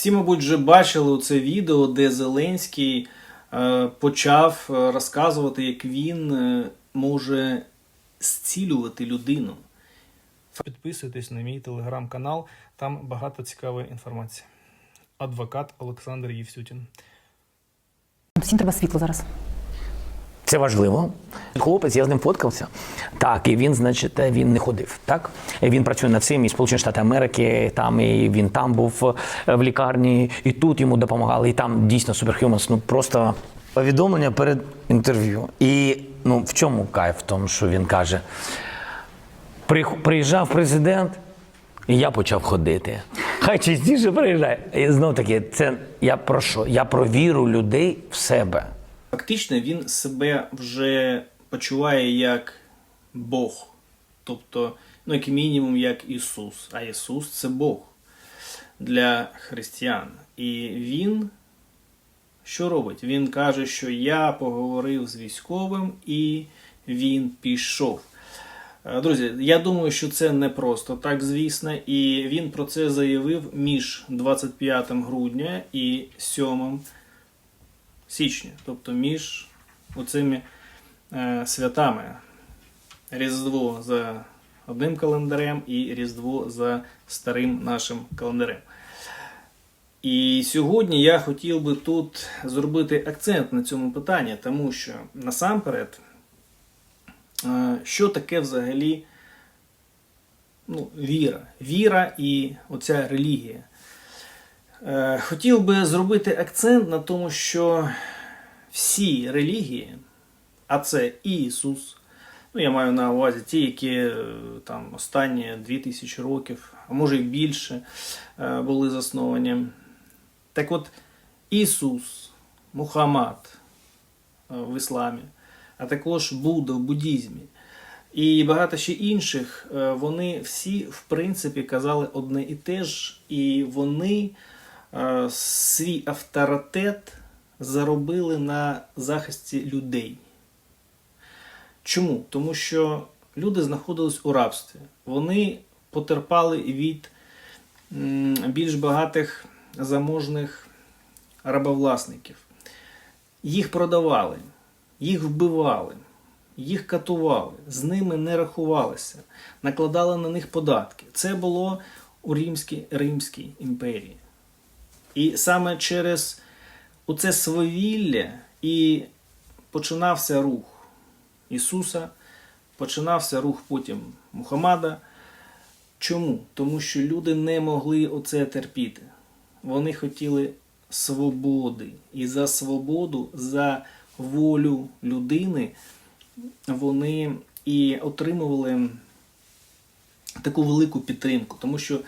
Всі, мабуть, вже бачили це відео, де Зеленський е, почав е, розказувати, як він е, може зцілювати людину. Підписуйтесь на мій телеграм-канал, там багато цікавої інформації. Адвокат Олександр Євсютін. Всім треба світло зараз. Це важливо. Хлопець, я з ним фоткався. Так, і він, значить, він не ходив. Так він працює над цим і Сполучені Штати Америки. Там і він там був е, в лікарні, і тут йому допомагали. І там дійсно суперхюманс. Ну просто повідомлення перед інтерв'ю. І ну в чому кайф? В тому, що він каже: приїжджав президент, і я почав ходити. Хай частіше приїжджає. І знов таки, це я про що? Я про віру людей в себе. Фактично він себе вже почуває як Бог. Тобто, ну, як мінімум, як Ісус. А Ісус це Бог для християн. І він що робить? Він каже, що я поговорив з військовим і він пішов. Е, Друзі, я думаю, що це не просто так, звісно, і він про це заявив між 25 грудня і 7 січня, тобто між оцими е, святами. Різдво за одним календарем і Різдво за старим нашим календарем. І сьогодні я хотів би тут зробити акцент на цьому питанні, тому що насамперед, е, що таке взагалі ну, віра? Віра і оця релігія. Е, Хотів би зробити акцент на тому, що всі релігії, а це і Ісус, ну я маю на увазі ті, які е, там останні 2000 років, а може і більше, е, були засновані. Так от, Ісус, Мухаммад в ісламі, а також Будда в буддізмі. І багато ще інших, вони всі, в принципі, казали одне і те ж, і вони свій авторитет заробили на захисті людей. Чому? Тому що люди знаходились у рабстві. Вони потерпали від більш багатих заможних рабовласників. Їх продавали, їх вбивали, їх катували, з ними не рахувалися, накладали на них податки. Це було у Римській, Римській імперії. І саме через оце свавілля і починався рух Ісуса, починався рух потім Мухаммада. Чому? Тому що люди не могли оце терпіти. Вони хотіли свободи. І за свободу, за волю людини вони і отримували таку велику підтримку. Тому що,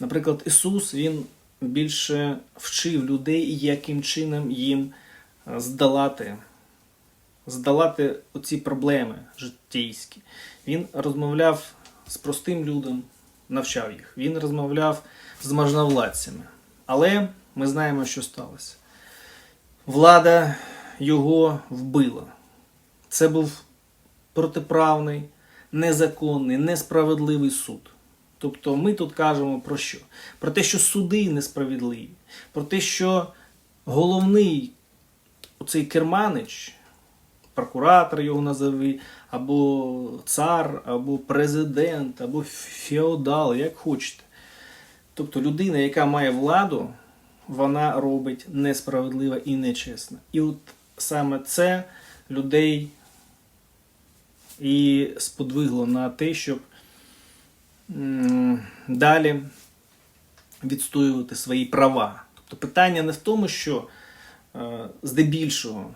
наприклад, Ісус Він більше вчив людей, яким чином їм е, здолати, здолати оці проблеми життєйські. Він розмовляв з простим людом, навчав їх. Він розмовляв з можновладцями. Але ми знаємо, що сталося. Влада його вбила. Це був протиправний, незаконний, несправедливий суд. Тобто ми тут кажемо про що? Про те, що суди несправедливі, про те, що головний оцей керманич, прокуратор його назови, або цар, або президент, або феодал, як хочете. Тобто людина, яка має владу, вона робить несправедливо і нечесно. І от саме це людей і сподвигло на те, щоб далі відстоювати свої права. Тобто питання не в тому, що е, здебільшого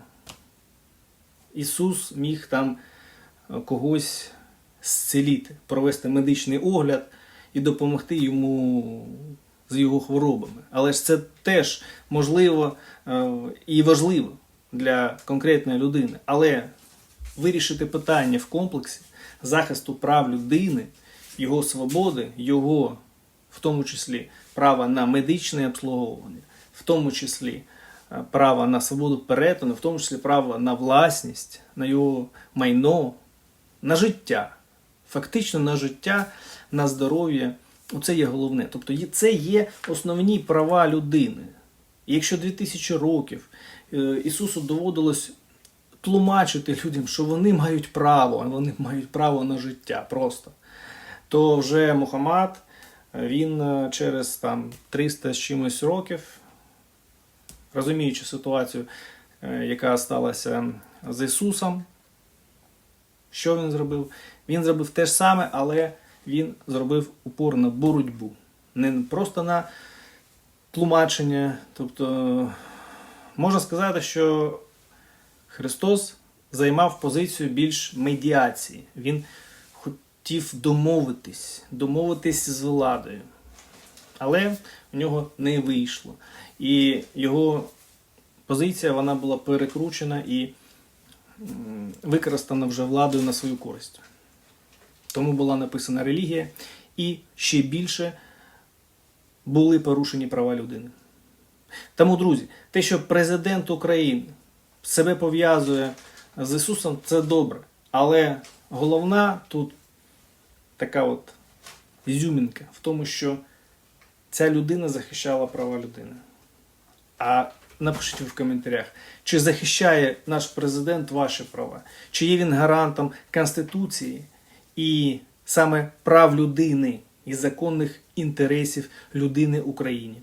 Ісус міг там е, когось зціліти, провести медичний огляд і допомогти йому з його хворобами. Але ж це теж можливо е, і важливо для конкретної людини. Але вирішити питання в комплексі захисту прав людини, його свободи, його, в тому числі, права на медичне обслуговування, в тому числі е, право на свободу перетину, в тому числі право на власність, на його майно, на життя, фактично на життя, на здоров'я Оце є головне. Тобто це є основні права людини. І якщо 2000 років е, Ісусу доводилось тлумачити людям, що вони мають право, вони мають право на життя просто, то вже Мухаммад, е, він е, через там 300 з чимось років, розуміючи ситуацію, е, яка сталася з Ісусом, що він зробив? Він зробив те ж саме, але він зробив упор на боротьбу. Не просто на тлумачення. Тобто, можна сказати, що Христос займав позицію більш медіації. Він хотів домовитись, домовитись з владою. Але в нього не вийшло. І його позиція вона була перекручена і використана вже владою на свою користь. Тому була написана релігія, і ще більше були порушені права людини. Тому, друзі, те, що президент України себе пов'язує з Ісусом, це добре. Але головна тут така от ізюмінка в тому, що ця людина захищала права людини. А напишіть в коментарях, чи захищає наш президент ваші права, чи є він гарантом Конституції і саме прав людини і законних інтересів людини в Україні.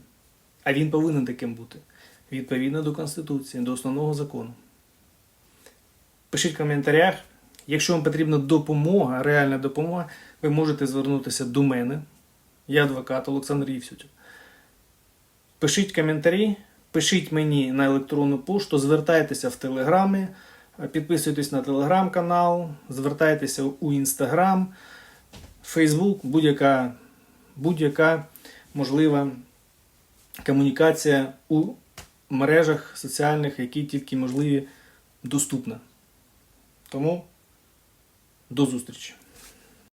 А він повинен таким бути відповідно до Конституції, до основного закону. Пишіть в коментарях. Якщо вам потрібна допомога, реальна допомога, ви можете звернутися до мене. Я адвокат Олександр Євсютів. Пишіть коментарі, пишіть мені на електронну пошту, звертайтеся в Телеграмі, підписуйтесь на телеграм-канал, звертайтеся у Інстаграм, Фейсбук, будь-яка, будь-яка можлива комунікація у мережах соціальних, які тільки можливі, доступна. Тому до зустрічі!